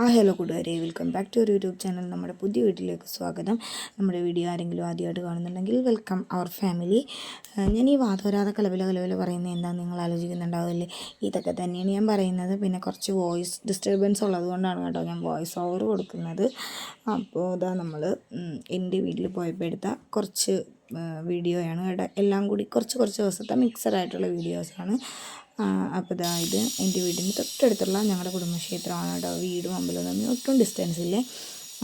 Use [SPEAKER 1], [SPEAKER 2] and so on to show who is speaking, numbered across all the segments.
[SPEAKER 1] ആ ഹലോ കൂട്ടുകാരെ welcome back to ഒരു യൂട്യൂബ് ചാനൽ നമ്മുടെ പുതിയ വീട്ടിലേക്ക് സ്വാഗതം. നമ്മുടെ വീഡിയോ ആരെങ്കിലും ആദ്യമായിട്ട് കാണുന്നുണ്ടെങ്കിൽ വെൽക്കം അവർ ഫാമിലി ഞാൻ ഈ വാതോരാത കലവില കലവില പറയുന്നത് എന്താണെന്ന് നിങ്ങൾ ആലോചിക്കുന്നുണ്ടാവില്ലേ? ഇതൊക്കെ തന്നെയാണ് ഞാൻ പറയുന്നത്. പിന്നെ കുറച്ച് വോയിസ് ഡിസ്റ്റർബൻസ് ഉള്ളതുകൊണ്ടാണ് കേട്ടോ ഞാൻ വോയിസ് ഓവർ കൊടുക്കുന്നത്. അപ്പോൾ ഇതാ നമ്മൾ എന്റെ വീട്ടിൽ പോയപ്പോൾ എടുത്ത കുറച്ച് വീഡിയോയാണ് കേട്ടോ. എല്ലാം കൂടി കുറച്ച് കുറച്ച് ദിവസത്തെ മിക്സഡായിട്ടുള്ള വീഡിയോസാണ്. അപ്പോൾ ഇതാ ഇത് എന്റെ വീടിന് തൊട്ടടുത്തുള്ള ഞങ്ങളുടെ കുടുംബക്ഷേത്രമാണ് കേട്ടോ. വീടും അമ്പലവും തമ്മിൽ ഒട്ടും ഡിസ്റ്റൻസ് ഇല്ലേ.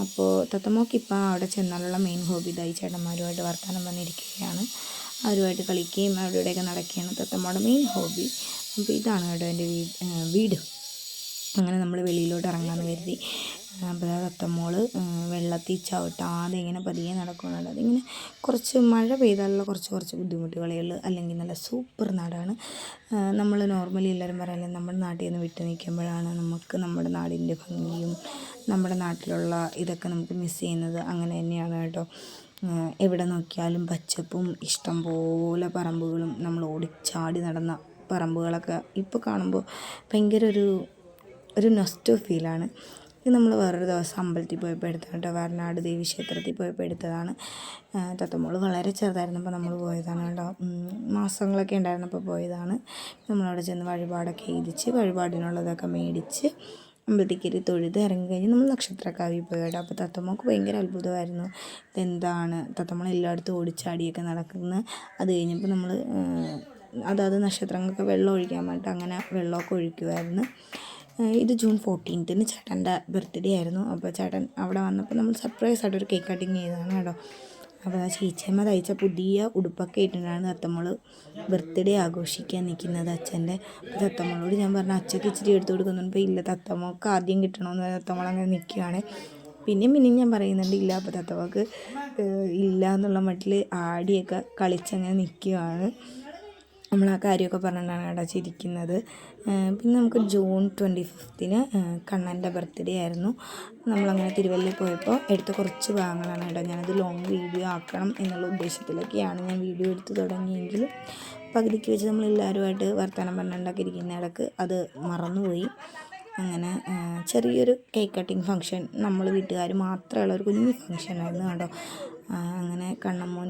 [SPEAKER 1] അപ്പോൾ തത്തമ്മക്ക് ഇപ്പം അവിടെ ചെന്നാലുള്ള മെയിൻ ഹോബി ഇതായി ചേട്ടന്മാരുമായിട്ട് വർത്തമാനം വന്നിരിക്കുകയാണ് അവരുമായിട്ട് കളിക്കുകയും അവിടെ ഇവിടെയൊക്കെ നടക്കുകയാണ് തത്തമ്മയുടെ മെയിൻ ഹോബി അപ്പോൾ ഇതാണ് കേട്ടോ എന്റെ വീട് വീട്. അങ്ങനെ നമ്മൾ വെളിയിലോട്ട് ഇറങ്ങാമെന്ന് കരുതി. അപ്പോൾ തത്തമ്മോൾ വെള്ളത്തിൽ ചവിട്ടാതെ ഇങ്ങനെ പതിയെ നടക്കുന്നുണ്ട് അതിങ്ങനെ കുറച്ച് മഴ പെയ്താലുള്ള കുറച്ച് കുറച്ച് ബുദ്ധിമുട്ടുകളേ ഉള്ളൂ അല്ലെങ്കിൽ നല്ല സൂപ്പർ നാടാണ്. നമ്മൾ നോർമലി എല്ലാവരും പറയല്ലേ നമ്മുടെ നാട്ടിൽ നിന്ന് വിട്ടു നിൽക്കുമ്പോഴാണ് നമുക്ക് നമ്മുടെ നാടിന്റെ ഭംഗിയും നമ്മുടെ നാട്ടിലുള്ള ഇതൊക്കെ നമുക്ക് മിസ് ചെയ്യുന്നത്. അങ്ങനെ തന്നെയാണ് കേട്ടോ. എവിടെ നോക്കിയാലും പച്ചപ്പും ഇഷ്ടം പോലെ പറമ്പുകളും. നമ്മൾ ഓടിച്ചാടി നടന്ന പറമ്പുകളൊക്കെ ഇപ്പോൾ കാണുമ്പോൾ ഭയങ്കര ഒരു ഒരു നൊസ്റ്റോ ഫീലാണ്. ഇത് നമ്മൾ വേറൊരു ദിവസം അമ്പലത്തിൽ പോയപ്പോൾ എടുത്തതാണ് കേട്ടോ വയനാട് ദേവി ക്ഷേത്രത്തിൽ പോയപ്പോൾ എടുത്തതാണ്. തത്തമ്മോൾ വളരെ ചെറുതായിരുന്നപ്പോൾ നമ്മൾ പോയതാണ് കേട്ടോ മാസങ്ങളൊക്കെ ഉണ്ടായിരുന്നപ്പോൾ പോയതാണ്. നമ്മളവിടെ ചെന്ന് വഴിപാടൊക്കെ എഴുതിച്ച് വഴിപാടിനുള്ളതൊക്കെ മേടിച്ച് അമ്പലത്തിൽ കയറി തൊഴുത് ഇറങ്ങി കഴിഞ്ഞ് നമ്മൾ നക്ഷത്രക്കാവി പോയി കേട്ടോ. അപ്പോൾ തത്തമ്മക്ക് ഭയങ്കര അത്ഭുതമായിരുന്നു. ഇതെന്താണ്? തത്തമ്മൾ എല്ലായിടത്തും ഓടിച്ചാടിയൊക്കെ നടക്കുന്നത് അത് കഴിഞ്ഞപ്പോൾ നമ്മൾ അതാത് നക്ഷത്രങ്ങൾക്ക് വെള്ളം ഒഴിക്കാൻ വേണ്ടിയിട്ട് അങ്ങനെ വെള്ളമൊക്കെ ഒഴിക്കുമായിരുന്നു ഇത് ജൂൺ ഫോർട്ടീൻത്തിന് ചേട്ടന്റെ ബർത്ത്ഡേ ആയിരുന്നു. അപ്പോൾ ചേട്ടൻ അവിടെ വന്നപ്പോൾ നമ്മൾ സർപ്രൈസ് ആയിട്ട് ഒരു കേക്ക് കട്ടിങ് ചെയ്തതാണ് കേട്ടോ. അപ്പോൾ ആ ചേച്ചിയമ്മ തയ്ച്ച പുതിയ ഉടുപ്പൊക്കെ ഇട്ടിട്ടാണ് തത്തമ്മൾ ബർത്ത്ഡേ ആഘോഷിക്കാൻ നിൽക്കുന്നത് അച്ഛന്റെ. തത്തമ്മളോട് ഞാൻ പറഞ്ഞു അച്ഛക്ക് ഇച്ചിരി എടുത്തു കൊടുക്കുന്നുണ്ട്. ഇല്ല തത്തമ്മക്ക് ആദ്യം കിട്ടണമെന്ന് തത്തമ്മൾ അങ്ങനെ നിൽക്കുകയാണ് പിന്നെ പിന്നെയും ഞാൻ പറയുന്നുണ്ട് ഇല്ല അപ്പോൾ തത്തമ്മക്ക് ഇല്ല എന്നുള്ള മട്ടിൽ ആടിയൊക്കെ കളിച്ചങ്ങനെ നിൽക്കുകയാണ് നമ്മൾ ആ കാര്യമൊക്കെ പറഞ്ഞിട്ടാണ് കേട്ടോ ചിരിക്കുന്നത്. പിന്നെ നമുക്ക് ജൂൺ ട്വന്റി ഫിഫ്ത്തിന് കണ്ണന്റെ ബർത്ത്ഡേ ആയിരുന്നു. നമ്മളങ്ങനെ തിരുവല്ലയിൽ പോയപ്പോൾ എടുത്ത കുറച്ച് ഭാഗങ്ങളാണ് കേട്ടോ ഞാനത് ലോങ് വീഡിയോ ആക്കണം എന്നുള്ള ഉദ്ദേശത്തിലൊക്കെയാണ് ഞാൻ വീഡിയോ എടുത്ത് തുടങ്ങിയെങ്കിലും പകുതിക്ക് വെച്ച് നമ്മൾ എല്ലാവരുമായിട്ട് വർത്തമാനം പറഞ്ഞുണ്ടാക്കി ഇരിക്കുന്ന ഇടയ്ക്ക് അത് മറന്നുപോയി. അങ്ങനെ ചെറിയൊരു കേക്ക് കട്ടിങ് ഫംഗ്ഷൻ നമ്മൾ വീട്ടുകാർ മാത്രമുള്ള ഒരു കുഞ്ഞു ഫങ്ഷനായിരുന്നു കേട്ടോ. അങ്ങനെ കണ്ണമ്മോൻ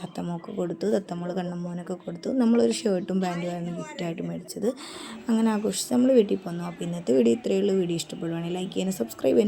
[SPEAKER 1] തത്തമ്മക്ക് കൊടുത്തു. തത്തമ്മോൾ കണ്ണമ്മോനൊക്കെ കൊടുത്തു. നമ്മളൊരു ഷർട്ടും പാന്റുമായിരുന്നു ഗിഫ്റ്റായിട്ട് മേടിച്ചത്. അങ്ങനെ ആഘോഷിച്ച് നമ്മൾ വീട്ടിൽ പോന്നു. അപ്പോൾ ഇന്നത്തെ വീഡിയോ ഇത്രയേ ഉള്ളൂ. വീഡിയോ ഇഷ്ടപ്പെടുവാണെങ്കിൽ ലൈക്ക് ചെയ്യാനും സബ്സ്ക്രൈബ് ചെയ്യാനും